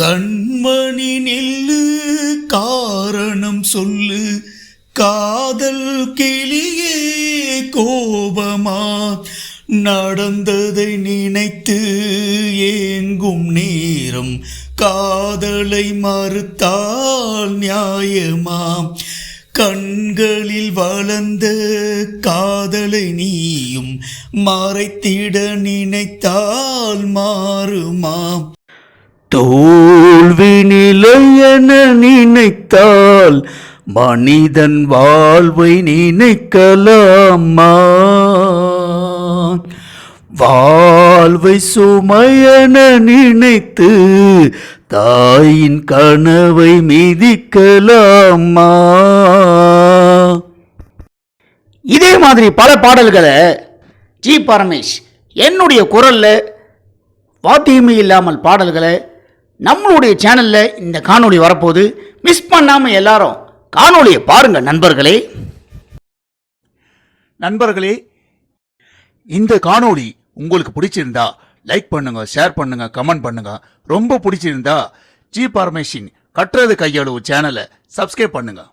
கண்மணி நில்லு காரணம் சொல்லு. காதல் கிளியே கோபமா? நடந்ததை நினைத்து ஏங்கும் நேரம். காதலை மறுத்தால் நியாயமா? கண்களில் வளர்ந்த காதலை நீயும் மறைத்திட நினைத்தால் மாறுமா? தோல்வி நிலையென நினைத்தால் மனிதன் வாழ்வை நினைக்கலாமா? வாழ்வை சுமையென நினைத்து தாயின் கனவை மிதிக்கலாமா? இதே மாதிரி பல பாடல்களை ஜி பரமேஷ் என்னுடைய குரலில் வாத்தியமே இல்லாமல் பாடல்களை நம்மளுடைய சேனலில் இந்த காணொளி வரப்போது மிஸ் பண்ணாமல் எல்லாரும் காணொளியை பாருங்கள் நண்பர்களே. நண்பர்களே இந்த காணொளி உங்களுக்கு பிடிச்சிருந்தா லைக் பண்ணுங்க ஷேர் பண்ணுங்க கமெண்ட் பண்ணுங்க. ரொம்ப பிடிச்சிருந்தா ஜி பார்மேஷின் கட்டுறது கையளவு சேனலை சப்ஸ்கிரைப் பண்ணுங்கள்